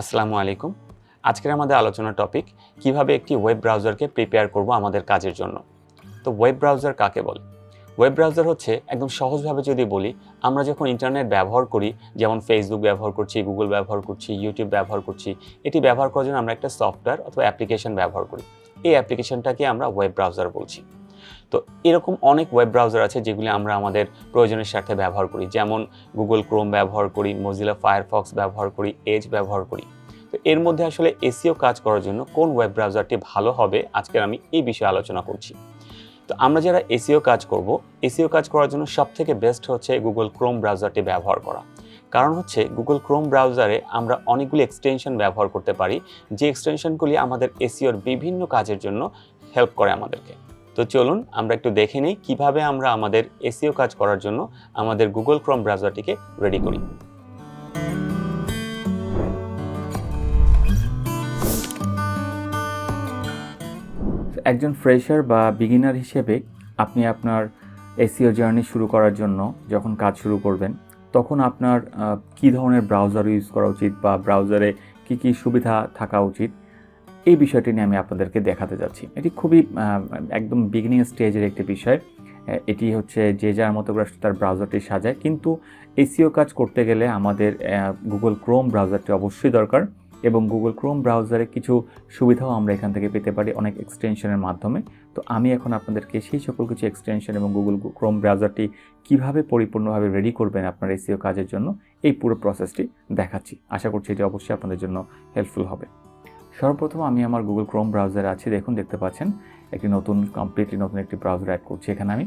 আসসালামু আলাইকুম। আজকের আমাদের আলোচনা টপিক কীভাবে একটি ওয়েব ব্রাউজারকে প্রিপেয়ার করব আমাদের কাজের জন্য। তো ওয়েব ব্রাউজার কাকে বলে? ওয়েব ব্রাউজার হচ্ছে একদম সহজভাবে যদি বলি, আমরা যখন ইন্টারনেট ব্যবহার করি, যেমন ফেসবুক ব্যবহার করছি গুগল ব্যবহার করছি ইউটিউব ব্যবহার করছি, এটি ব্যবহার করার জন্য আমরা একটা সফটওয়্যার অথবা অ্যাপ্লিকেশন ব্যবহার করি। এই অ্যাপ্লিকেশনটাকে আমরা ওয়েব ব্রাউজার বলছি। তো এরকম অনেক ওয়েব ব্রাউজার আছে যেগুলি আমরা আমাদের প্রয়োজনের স্বার্থে ব্যবহার করি। যেমন গুগল ক্রোম ব্যবহার করি মজিলা ফায়ারফক্স ব্যবহার করি এজ ব্যবহার করি। তো এর মধ্যে আসলে এসিও কাজ করার জন্য কোন ওয়েব ব্রাউজারটি ভালো হবে আজকে আমি এই বিষয়ে আলোচনা করছি। তো আমরা যারা এসিও কাজ করব এসিও কাজ করার জন্য সবথেকে বেস্ট হচ্ছে গুগল ক্রোম ব্রাউজারটি ব্যবহার করা। কারণ হচ্ছে গুগল ক্রোম ব্রাউজারে আমরা অনেকগুলি এক্সটেনশন ব্যবহার করতে পারি। যে এক্সটেনশনগুলি আমাদের এসিওর বিভিন্ন কাজের জন্য হেল্প করে আমাদেরকে। তো চলুন আমরা একটু দেখে নিই কীভাবে আমরা আমাদের এসিও কাজ করার জন্য আমাদের গুগল ক্রম ব্রাউজারটিকে রেডি করি। একজন ফ্রেশার বা বিগিনার হিসেবে আপনি আপনার এসিও জার্নি শুরু করার জন্য যখন কাজ শুরু করবেন, তখন আপনার কী ধরনের ব্রাউজার ইউজ করা উচিত বা ব্রাউজারে কী কী সুবিধা থাকা উচিত? এই বিষয়টি নিয়ে আমি আপনাদেরকে দেখাতে যাচ্ছি। এটি খুবই একদম বিগিনিং স্টেজের একটি বিষয়। এটি হচ্ছে যে যার মতো তার ব্রাউজারটি সাজায়। কিন্তু এসিও কাজ করতে গেলে আমাদের গুগল ক্রোম ব্রাউজারটি অবশ্যই দরকার এবং গুগল ক্রোম ব্রাউজারে কিছু সুবিধাও আমরা এখান থেকে পেতে পারি অনেক এক্সটেনশনের মাধ্যমে। তো আমি এখন আপনাদেরকে সেই সকল কিছু এক্সটেনশন এবং গুগল ক্রোম ব্রাউজারটি কীভাবে পরিপূর্ণভাবে রেডি করবেন আপনার এসিও কাজের জন্য, এই পুরো প্রসেসটি দেখাচ্ছি। আশা করছি এটি অবশ্যই আপনাদের জন্য হেল্পফুল হবে। সর্বপ্রথম আমি আমার গুগল ক্রোম ব্রাউজারে আছি, দেখুন, দেখতে পাচ্ছেন। একটি নতুন কমপ্লিটলি নতুন একটি ব্রাউজার অ্যাড করছি এখানে আমি।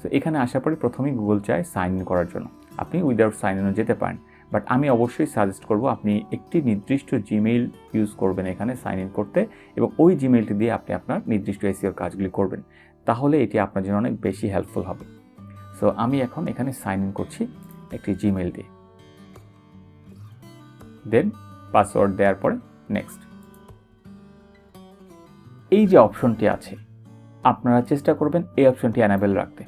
তো এখানে আসার পরে প্রথমেই গুগল চায় সাইন ইন করার জন্য। আপনি উইদাউট সাইন ইনও যেতে পারেন। বাট আমি অবশ্যই সাজেস্ট করব আপনি একটি নির্দিষ্ট জিমেইল ইউজ করবেন এখানে সাইন ইন করতে এবং ওই জিমেইলটি দিয়ে আপনি আপনার নির্দিষ্ট এসিওর কাজগুলি করবেন। তাহলে এটি আপনার জন্য অনেক বেশি হেল্পফুল হবে। সো আমি এখন এখানে সাইন ইন করছি একটি জিমেইল দিয়ে। দেন পাসওয়ার্ড দেওয়ার পরে নেক্সট এই যে অপশনটি আছে, আপনারা চেষ্টা করবেন এই অপশনটি অ্যানাবেল রাখতে।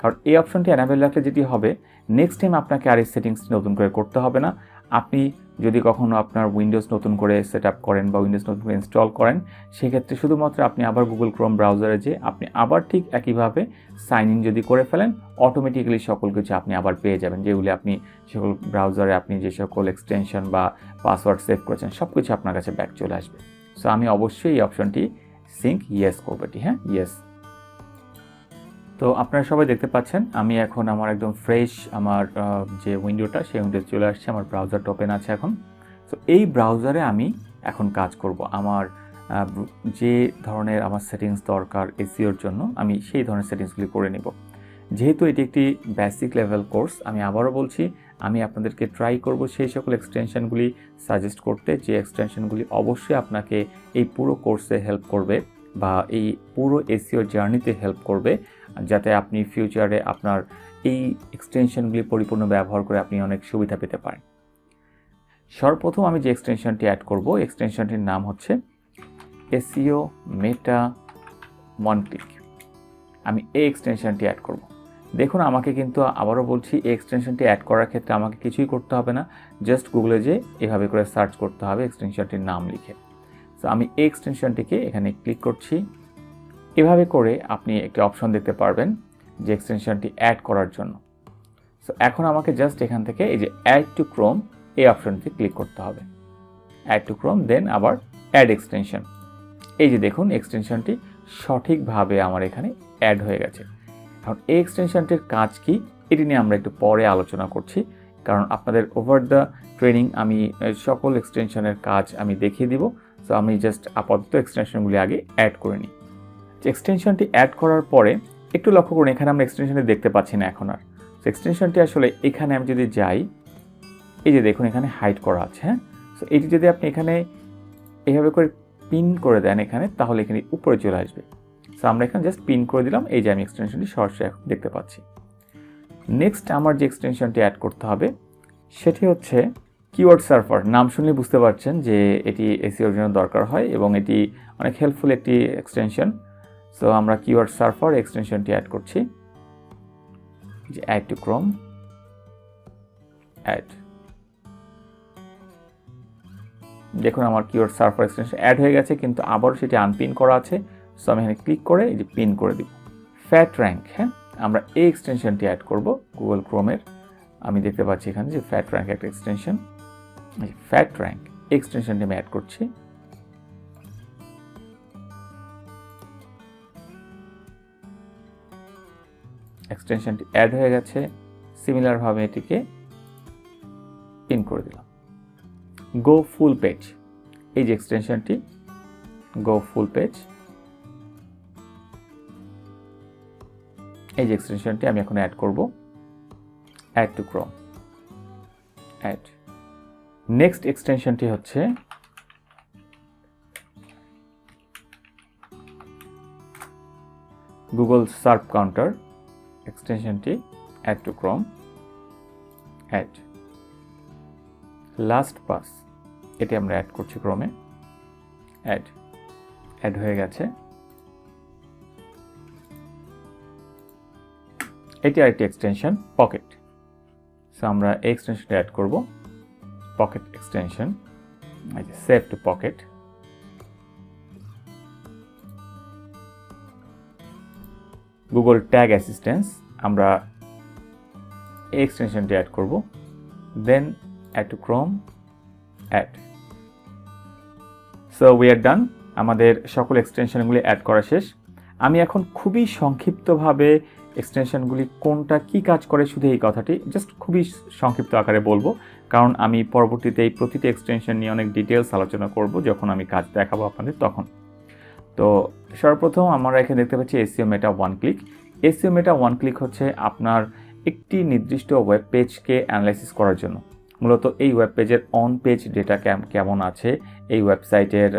কারণ এই অপশনটি অ্যানাবেল রাখলে যেটি হবে নেক্সট টাইম আপনাকে আর এই সেটিংসটি নতুন করে করতে হবে না। আপনি যদি কখনো আপনার উইন্ডোজ নতুন করে সেট আপ করেন বা উইন্ডোজ নতুন করে ইনস্টল করেন, সেক্ষেত্রে শুধুমাত্র আপনি আবার গুগল ক্রোম ব্রাউজারে যে আপনি আবার ঠিক একইভাবে সাইন ইন যদি করে ফেলেন অটোমেটিক্যালি সকল কিছু আপনি আবার পেয়ে যাবেন। যেগুলি আপনি সকল ব্রাউজারে আপনি যে সকল এক্সটেনশন বা পাসওয়ার্ড সেভ করেছেন সব কিছু আপনার কাছে ব্যাক চলে আসবে। সো আমি অবশ্যই এই অপশনটি সিঙ্ক ইয়েস করব এটি হ্যাঁ? ইয়েস তো আপনারা সবাই দেখতে পাচ্ছেন, আমি এখন আমার একদম ফ্রেশ আমার যে উইন্ডোটা সেই উইন্ডো চলে আসছে, আমার ব্রাউজারটা ওপেন আছে এখন। তো এই ব্রাউজারে আমি এখন কাজ করব। আমার যে ধরনের আমার সেটিংস দরকার এসিওর জন্য, আমি সেই ধরনের সেটিংসগুলি করে নেব। যেহেতু এটি একটি বেসিক লেভেল কোর্স আমি আবারও বলছি আমি আপনাদেরকে ট্রাই করব সেই সকল এক্সটেনশনগুলি সাজেস্ট করতে। যে এক্সটেনশনগুলি অবশ্যই আপনাকে এই পুরো কোর্সে হেল্প করবে বা এই পুরো এসিও জার্নিতে হেল্প করবে, যাতে আপনি ফিউচারে আপনার এই এক্সটেনশনগুলি পরিপূর্ণ ব্যবহার করে আপনি অনেক সুবিধা পেতে পারেন। সর্বপ্রথম আমি যে এক্সটেনশনটি অ্যাড করব এক্সটেনশনটির নাম হচ্ছে এসিও মেটা মনক্লিক আমি এই এক্সটেনশনটি অ্যাড করব। দেখুন, আমাকে কিন্তু আবারও বলছি, এই এক্সটেনশনটি অ্যাড করার ক্ষেত্রে আমাকে কিছুই করতে হবে না। জাস্ট গুগলে যে এভাবে করে সার্চ করতে হবে এক্সটেনশনটির নাম লিখে। তো আমি এই এক্সটেনশনটিকে এখানে ক্লিক করছি। এভাবে করে আপনি একটি অপশন দেখতে পারবেন যে এক্সটেনশনটি অ্যাড করার জন্য। সো এখন আমাকে জাস্ট এখান থেকে এই যে অ্যাড টু ক্রোম এই অপশনটি ক্লিক করতে হবে। অ্যাড টু ক্রোম দেন আবার অ্যাড এক্সটেনশন এই যে দেখুন এক্সটেনশনটি সঠিকভাবে আমার এখানে অ্যাড হয়ে গেছে। এখন এই এক্সটেনশনটির কাজ কি, এটি নিয়ে আমরা একটু পরে আলোচনা করছি। কারণ আপনাদের ওভার দ্য ট্রেনিং আমি সকল এক্সটেনশনের কাজ আমি দেখিয়ে দিব। সো আমি জাস্ট আপাতত এক্সটেনশনগুলি আগে অ্যাড করে নিই। এক্সটেনশনটি অ্যাড করার পরে, একটু লক্ষ্য করুন, এখানে আমরা এক্সটেনশনটি দেখতে পাচ্ছি না এখন আর। সো এক্সটেনশনটি আসলে এখানে আমি যদি যাই, এই যে দেখুন এখানে হাইড করা আছে হ্যাঁ? সো এটি যদি আপনি এখানে এইভাবে করে পিন করে দেন এখানে, তাহলে এখানে উপরে চলে আসবে। সো আমরা এখানে জাস্ট পিন করে দিলাম, এই যে আমি এক্সটেনশনটি সরাসরি এখন দেখতে পাচ্ছি। নেক্সট আমার যে এক্সটেনশনটি অ্যাড করতে হবে, সেটি হচ্ছে কিওয়ার্ড সার্ফার নাম শুনলে বুঝতে পারছেন যে এটি এসিওর জন্য দরকার হয় এবং এটি অনেক হেল্পফুল একটি এক্সটেনশন সো আমরা কিওয়ার্ড সার্ফার এক্সটেনশনটি অ্যাড করছি। যে অ্যাড টু ক্রোম অ্যাড দেখুন, আমার কিওয়ার্ড সার্ফার এক্সটেনশন অ্যাড হয়ে গেছে, কিন্তু আবারও সেটি আনপিন করা আছে। সো আমি এখানে ক্লিক করে এই যে পিন করে দিব। ফ্যাট র্যাঙ্ক হ্যাঁ? আমরা এই এক্সটেনশনটি অ্যাড করব গুগল ক্রোমের আমি দেখতে পাচ্ছি এখানে যে ফ্যাট র্যাঙ্ক একটা এক্সটেনশন ফ্যাট র্যাঙ্ক এক্সটেনশনটি আমি অ্যাড করছি। এক্সটেনশনটি অ্যাড হয়ে গেছে। সিমিলারভাবে এটিকে পিন করে দিলাম। গো ফুল পেজ এই যে এক্সটেনশনটি গো ফুল পেজ এই যে এক্সটেনশনটি আমি এখন অ্যাড করব। Add to Chrome add next এক্সটেনশনটি হচ্ছে Google SERP counter এক্সটেনশনটি add to Chrome add last pass এটি আমরা অ্যাড করছি ক্রমে অ্যাড অ্যাড হয়ে গেছে। এটি আরেকটি এক্সটেনশন পকেট সো আমরা এই এক্সটেনশনটা অ্যাড করব। Pocket extension save to Pocket Google tag assistance আমরা এই এক্সটেনশনটি অ্যাড করব। Then add to Chrome add so we are done আমাদের সকল এক্সটেনশনগুলি অ্যাড করা শেষ। আমি এখন খুবই সংক্ষিপ্তভাবে এক্সটেনশনগুলি কোনটা কি কাজ করে শুধু এই কথাটি জাস্ট খুবই সংক্ষিপ্ত আকারে বলব। কারণ আমি পরবর্তীতে এই প্রতিটি এক্সটেনশন নিয়ে অনেক ডিটেলস আলোচনা করব যখন আমি কাজ দেখাবো আপনাদের তখন। তো সর্বপ্রথম আমরা এখানে দেখতে পাচ্ছি SEO meta one click SEO meta one click হচ্ছে আপনার একটি নির্দিষ্ট ওয়েব পেজকে অ্যানালাইসিস করার জন্য। মূলত এই ওয়েব পেজের অন পেজ ডেটা কেমন আছে, এই ওয়েবসাইটের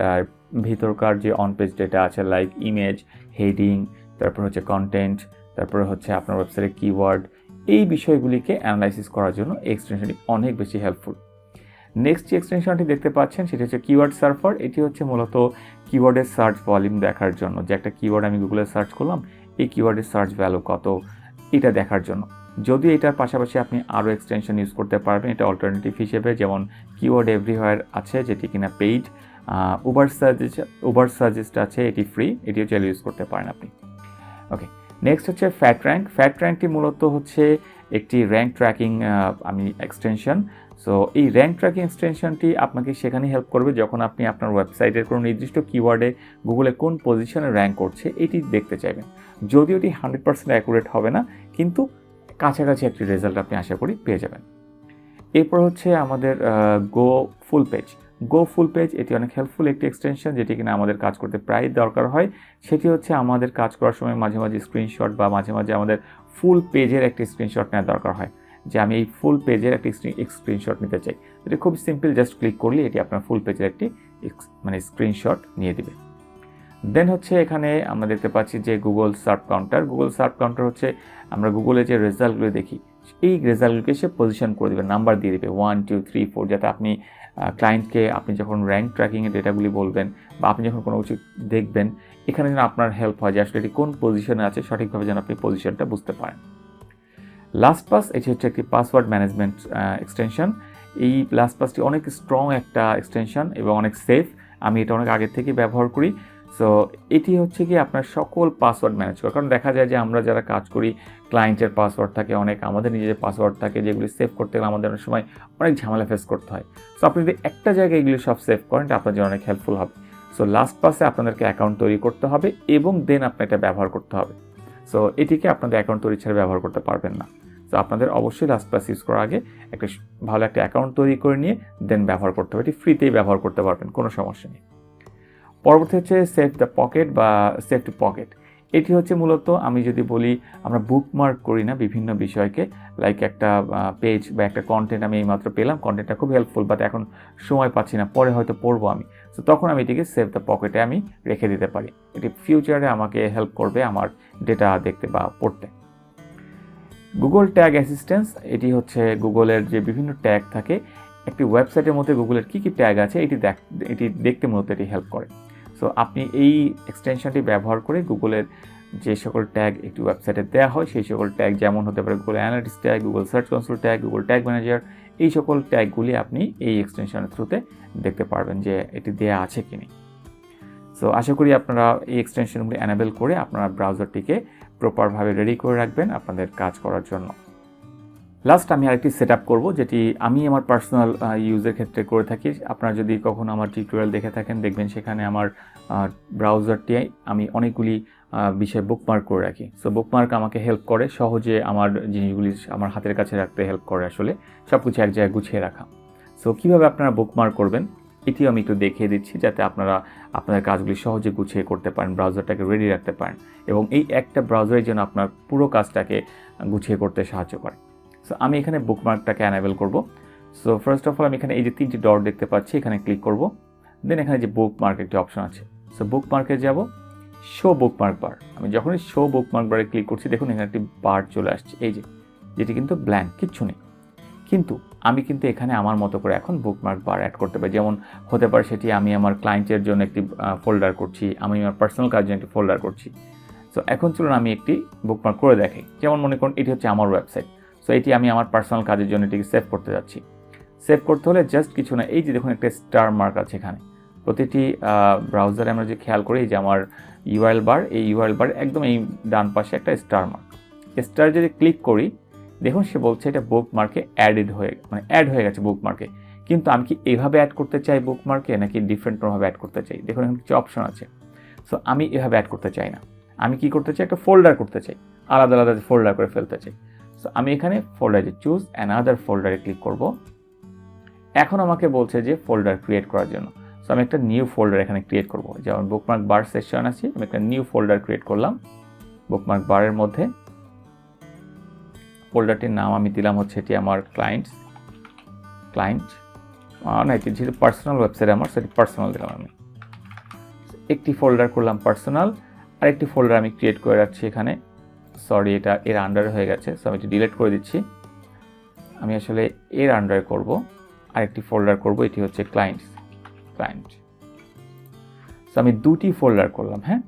ভিতরকার যে অন পেজ ডেটা আছে লাইক ইমেজ হেডিং তারপর হচ্ছে কন্টেন্ট তারপরে হচ্ছে আপনার ওয়েবসাইটের কিওয়ার্ড এই বিষয়গুলিকে অ্যানালাইসিস করার জন্য এক্সটেনশনটি অনেক বেশি হেল্পফুল নেক্সট যে এক্সটেনশনটি দেখতে পাচ্ছেন, সেটি হচ্ছে কিওয়ার্ড সার্ফার এটি হচ্ছে মূলত কিওয়ার্ডের সার্চ ভলিউম দেখার জন্য। যে একটা কিওয়ার্ড আমি গুগলে সার্চ করলাম, এই কিওয়ার্ডের সার্চ ভ্যালু কত, এটা দেখার জন্য। যদি এটার পাশাপাশি আপনি আরও এক্সটেনশন ইউজ করতে পারবেন, এটা অল্টারনেটিভ হিসেবে যেমন কিওয়ার্ড এভরিওয়ার আছে, যেটি কিনা paid Uber suggest Uber suggest আছে, এটি ফ্রি এটিও চাইলে ইউজ করতে পারেন আপনি। ওকে নেক্সট হচ্ছে ফ্যাট র্যাঙ্ক ফ্যাট র্যাঙ্কটি মূলত হচ্ছে একটি র্যাঙ্ক ট্র্যাকিং আমি এক্সটেনশন সো এই র্যাঙ্ক ট্র্যাকিং এক্সটেনশনটি আপনাকে সেখানে হেল্প করবে যখন আপনি আপনার ওয়েবসাইটের কোনো নির্দিষ্ট কিওয়ার্ডে গুগলে কোন পজিশনে র্যাঙ্ক করছে, এটি দেখতে চাইবেন। যদিও এটি হান্ড্রেড পার্সেন্ট অ্যাকুরেট হবে না, কিন্তু কাছাকাছি একটি রেজাল্ট আপনি আশা করি পেয়ে যাবেন। এরপর হচ্ছে আমাদের গো ফুল পেজ গো ফুল পেজ এটি অনেক হেল্পফুল একটি এক্সটেনশন যেটি কিনা আমাদের কাজ করতে প্রায় দরকার হয়। সেটি হচ্ছে আমাদের কাজ করার সময় মাঝে মাঝে স্ক্রিনশট বা মাঝে মাঝে আমাদের ফুল পেজের একটি স্ক্রিনশট নেওয়ার দরকার হয়। যে আমি এই ফুল পেজের একটি স্ক্রিনশট নিতে চাই। এটি খুব সিম্পল জাস্ট ক্লিক করলে এটি আপনার ফুল পেজের একটি মানে স্ক্রিনশট নিয়ে দিবে। দেন হচ্ছে এখানে আমরা দেখতে পাচ্ছি যে Google SERP counter Google SERP counter হচ্ছে আমরা গুগলে যে রেজাল্টগুলো দেখি, এই রেজাল্টগুলোকে সে পজিশন করে দেবে নাম্বার দিয়ে দেবে ওয়ান টু থ্রি ফোর যাতে আপনি ক্লায়েন্টকে আপনি যখন র্যাঙ্ক ট্র্যাকিংয়ের ডেটাগুলি বলবেন বা আপনি যখন কোনো কিছু দেখবেন, এখানে যেন আপনার হেল্প হয় যে আসলে এটি কোন পজিশনে আছে, সঠিকভাবে যেন আপনি পজিশনটা বুঝতে পারেন। লাস্ট পাস এটি হচ্ছে একটি পাসওয়ার্ড ম্যানেজমেন্ট এক্সটেনশন এই লাস্ট পাসটি অনেক স্ট্রং একটা এক্সটেনশন এবং অনেক সেফ আমি এটা অনেক আগের থেকে ব্যবহার করি। সো এটি হচ্ছে কি আপনার সকল পাসওয়ার্ড ম্যানেজ করা। কারণ দেখা যায় যে আমরা যারা কাজ করি ক্লায়েন্টের পাসওয়ার্ড থাকে, অনেক আমাদের নিজেদের পাসওয়ার্ড থাকে, যেগুলি সেভ করতে গেলে আমাদের অনেক সময় অনেক ঝামেলা ফেস করতে হয়। সো আপনি যদি একটা জায়গায় এগুলি সব সেভ করেন, এটা আপনার জন্য অনেক হেল্পফুল হবে। সো লাস্ট পাসে আপনাদেরকে অ্যাকাউন্ট তৈরি করতে হবে এবং দেন আপনার এটা ব্যবহার করতে হবে। সো এটিকে আপনাদের অ্যাকাউন্ট তৈরি ছাড়া ব্যবহার করতে পারবেন না। তো আপনাদের অবশ্যই লাস্ট পাস ইউজ করার আগে একটা ভালো একটা অ্যাকাউন্ট তৈরি করে নিয়ে দেন ব্যবহার করতে হবে। এটি ফ্রিতেই ব্যবহার করতে পারবেন, কোনো সমস্যা নেই। পরবর্তী হচ্ছে সেভ দ্য পকেট বা সেভ টু পকেট এটি হচ্ছে মূলত আমি যদি বলি, আমরা বুকমার্ক করি না বিভিন্ন বিষয়কে। লাইক একটা পেজ বা একটা কন্টেন্ট আমি এইমাত্র পেলাম কন্টেন্টটা খুব হেল্পফুল বাট এখন সময় পাচ্ছি না, পরে হয়তো পড়ব আমি। তো তখন আমি এটিকে সেভ দ্য পকেটে আমি রেখে দিতে পারি। এটি ফিউচারে আমাকে হেল্প করবে আমার ডেটা দেখতে বা পড়তে। গুগল ট্যাগ অ্যাসিস্ট্যান্স এটি হচ্ছে গুগলের যে বিভিন্ন ট্যাগ থাকে, একটি ওয়েবসাইটের মধ্যে গুগলের কী কী ট্যাগ আছে, এটি দেখ, এটি দেখতে মূলত এটি হেল্প করে। সো আপনি এই এক্সটেনশনটি ব্যবহার করে গুগলের যে সকল ট্যাগ একটি ওয়েবসাইটে দেওয়া হয়, সেই সকল ট্যাগ যেমন হতে পারে Google analytics tag Google search console tag Google tag manager এই সকল ট্যাগগুলি আপনি এই এক্সটেনশনের থ্রুতে দেখতে পারবেন যে এটি দেয়া আছে কি সো আশা করি আপনারা এই এক্সটেনশনগুলি অ্যানাবেল করে আপনারা ব্রাউজারটিকে প্রপারভাবে রেডি করে রাখবেন আপনাদের কাজ করার জন্য। লাস্ট আমি আরেকটি সেট আপ করব, যেটি আমি আমার পার্সোনাল ইউজের ক্ষেত্রে করে থাকি। আপনারা যদি কখনো আমার টিউটোরিয়াল দেখে থাকেন, দেখবেন সেখানে আমার ব্রাউজারটি আমি অনেকগুলি বিষয়ে বুকমার্ক করে রাখি। সো বুকমার্ক আমাকে হেল্প করে, সহজে আমার জিনিসগুলি আমার হাতের কাছে রাখতে হেল্প করে আসলে। সব কিছু এক জায়গায় গুছিয়ে রাখা। সো কীভাবে আপনারা বুকমার্ক করবেন, এটিও আমি একটু দেখিয়ে দিচ্ছি যাতে আপনারা আপনাদের কাজগুলি সহজে গুছিয়ে করতে পারেন ব্রাউজারটাকে রেডি রাখতে পারেন। এবং এই একটা ব্রাউজারের জন্য আপনার পুরো কাজটাকে গুছিয়ে করতে সাহায্য করে। সো আমি এখানে বুকমার্কটাকে অ্যানাবেল করব। সো ফার্স্ট অফ অল আমি এখানে এই যে তিনটি ডট দেখতে পাচ্ছি, এখানে ক্লিক করব। দেন এখানে যে বুকমার্ক একটি অপশন আছে। সো বুকমার্কে যাব। শো বুকমার্ক বার আমি যখনই শো বুকমার্ক বারে ক্লিক করছি, দেখুন এখানে একটি বার চলে আসছে। এই যে, যেটি কিন্তু ব্ল্যাঙ্ক কিচ্ছু নেই। কিন্তু আমি কিন্তু এখানে আমার মতো করে এখন বুকমার্ক বার অ্যাড করতে পারি। যেমন হতে পারে সেটি আমি আমার ক্লায়েন্টের জন্য একটি ফোল্ডার করছি, আমি আমার পার্সোনাল কাজের জন্য একটি ফোল্ডার করছি। সো এখন চলুন আমি একটি বুকমার্ক করে দেখাই। যেমন মনে করুন, এটি হচ্ছে আমার ওয়েবসাইট সো এটি আমি আমার পার্সোনাল কাজের জন্য এটিকে সেভ করতে যাচ্ছি। সেভ করতে হলে জাস্ট কিছু না, এই যে দেখুন একটা স্টার মার্ক আছে এখানে। প্রতিটি ব্রাউজারে আমরা যে খেয়াল করি যে আমার ইউআরএল বার এই ইউআরএল বার একদম এই ডান পাশে একটা স্টার মার্ক স্টার যদি ক্লিক করি, দেখুন সে বলছে এটা বুক মার্কে অ্যাডেড হয়ে মানে অ্যাড হয়ে গেছে বুক মার্কে কিন্তু আমি কি এভাবে অ্যাড করতে চাই বুক মার্কে নাকি ডিফারেন্ট কোনোভাবে অ্যাড করতে চাই? দেখুন এখানে কিছু অপশন আছে। সো আমি এভাবে অ্যাড করতে চাই না। আমি কি করতে চাই? একটা ফোল্ডার করতে চাই। আলাদা আলাদা ফোল্ডার করে ফেলতে চাই। সো আমি এখানে ফোল্ডারে চুজ অ্যানাদার ফোল্ডারে ক্লিক করব। এখন আমাকে বলছে যে ফোল্ডার ক্রিয়েট করার জন্য। সো আমি একটা নিউ ফোল্ডার এখানে ক্রিয়েট করব। যেমন বুকমার্ক বার সেকশন আছে, আমি একটা নিউ ফোল্ডার ক্রিয়েট করলাম। বুকমার্ক বারের মধ্যে ফোল্ডারটির নাম আমি দিলাম হচ্ছে এটি আমার ক্লায়েন্ট ক্লায়েন্ট না, এটি যেহেতু পার্সোনাল ওয়েবসাইট আমার, সেটি পার্সোনাল দিলাম আমি। একটি ফোল্ডার করলাম পার্সোনাল আর একটি ফোল্ডার আমি ক্রিয়েট করে রাখছি এখানে। সরি এটা এর আন্ডারে হয়ে গেছে সো আমি এটি ডিলিট করে দিচ্ছি। আমি আসলে এর আন্ডারে করব, আরেকটি ফোল্ডার করব, এটি হচ্ছে ক্লায়েন্টস ক্লায়েন্ট সো আমি দুটি ফোল্ডার করলাম হ্যাঁ?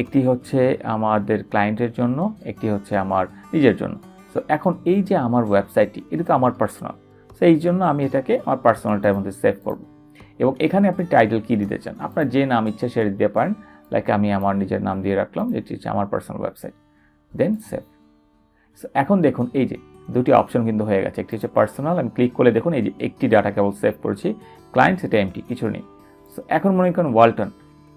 একটি হচ্ছে আমাদের ক্লায়েন্টের জন্য, একটি হচ্ছে আমার নিজের জন্য। সো এখন এই যে আমার ওয়েবসাইটটি এটা তো আমার পার্সোনাল সো এই জন্য আমি এটাকে আমার পার্সোনালটার মধ্যে সেভ করব। এবং এখানে আপনি টাইটেল কী দিতে চান? আপনার যে নাম ইচ্ছে সেটা দিতে পারেন। লাইক আমি আমার নিজের নাম দিয়ে রাখলাম, যেটি হচ্ছে আমার personal website then save so এখন দেখুন, এই যে দুটি অপশন কিন্তু হয়ে গেছে। একটি হচ্ছে পার্সোনাল আমি ক্লিক করলে দেখুন এই যে একটি ডাটা কেবল সেভ করেছি ক্লায়েন্ট সেটা এমটি কিছু নেই। সো এখন মনে করুন ওয়ালটন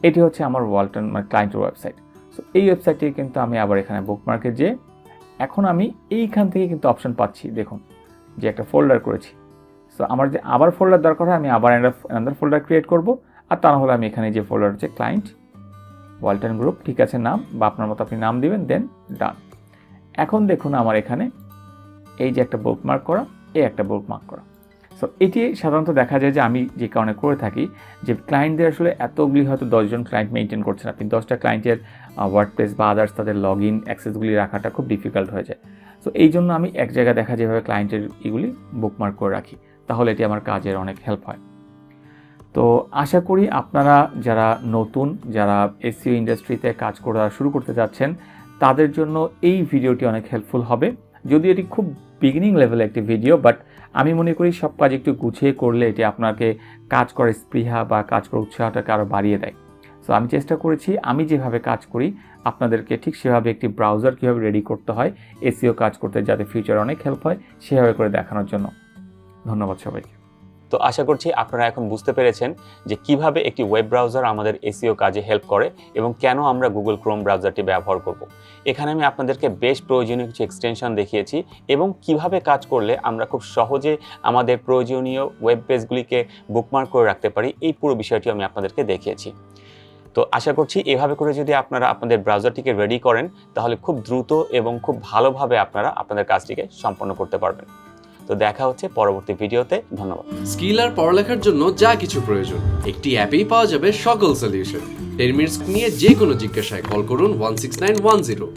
এটি হচ্ছে আমার ওয়ালটন মানে ক্লায়েন্টের ওয়েবসাইট সো এই ওয়েবসাইটটি কিন্তু আমি আবার এখানে বুকমার্কে যে এখন আমি এইখান থেকে কিন্তু অপশন পাচ্ছি, দেখুন, যে একটা ফোল্ডার করেছি। সো আমার যে আবার ফোল্ডার দরকার হয়, আমি আবার অ্যানাদার ফোল্ডার ক্রিয়েট করব, আর তা হলে আমি এখানে যে ফোল্ডার হচ্ছে ক্লায়েন্ট ওয়ালটন গ্রুপ ঠিক আছে, নাম, বা আপনার মতো আপনি নাম দিবেন দেন ডান এখন দেখুন আমার এখানে এই যে একটা বুকমার্ক করা, এই একটা বুকমার্ক করা। সো এটি সাধারণত দেখা যায় যে আমি যে কারণে করে থাকি, যে ক্লায়েন্টদের আসলে এতগুলি হয়তো দশজন ক্লায়েন্ট মেনটেন করছেন আপনি দশটা ক্লায়েন্টের ওয়ার্ডপ্লেস বা আদার্স তাদের লগ ইন অ্যাক্সেসগুলি রাখাটা খুব ডিফিকাল্ট হয়ে যায়। সো এই জন্য আমি এক জায়গায় দেখা যেভাবে ক্লায়েন্টের এগুলি বুকমার্ক করে রাখি। তাহলে এটি আমার কাজের অনেক হেল্প হয়। তো, আশা করি আপনারা যারা নতুন, যারা এসিও ইন্ডাস্ট্রিতে কাজ করা শুরু করতে যাচ্ছেন, তাদের জন্য এই ভিডিওটি অনেক হেল্পফুল হবে। যদি এটি খুব বিগিনিং লেভেলের একটি ভিডিও বাট আমি মনে করি সব কাজ একটু গুছিয়ে করলে এটি আপনাকে কাজ করার স্পৃহা বা কাজ করার উৎসাহটাকে আরও বাড়িয়ে দেয়। সো আমি চেষ্টা করেছি, আমি যেভাবে কাজ করি, আপনাদেরকে ঠিক সেভাবে একটি ব্রাউজার কীভাবে রেডি করতে হয়, এসিও কাজ করতে যাতে ফিউচার অনেক হেল্প হয়, সেভাবে করে দেখানোর জন্য। ধন্যবাদ সবাইকে। তো আশা করছি আপনারা এখন বুঝতে পেরেছেন যে কীভাবে একটি ওয়েব ব্রাউজার আমাদের এসিও কাজে হেল্প করে এবং কেন আমরা গুগল ক্রোম ব্রাউজারটি ব্যবহার করব। এখানে আমি আপনাদেরকে বেশ প্রয়োজনীয় কিছু এক্সটেনশন দেখিয়েছি এবং কীভাবে কাজ করলে আমরা খুব সহজে আমাদের প্রয়োজনীয় ওয়েব পেজগুলিকে বুকমার্ক করে রাখতে পারি, এই পুরো বিষয়টি আমি আপনাদেরকে দেখিয়েছি তো আশা করছি এভাবে করে যদি আপনারা আপনাদের ব্রাউজারটিকে রেডি করেন, তাহলে খুব দ্রুত এবং খুব ভালোভাবে আপনারা আপনাদের কাজটিকে সম্পন্ন করতে পারবেন তো দেখা হচ্ছে পরবর্তী ভিডিওতে। ধন্যবাদ। স্কিল আর পড়ালেখার জন্য যা কিছু প্রয়োজন, একটি অ্যাপেই পাওয়া যাবে সকল সলিউশন টেন মিনিটস নিয়ে যে কোনো জিজ্ঞাসায় কল করুন one six nine one zero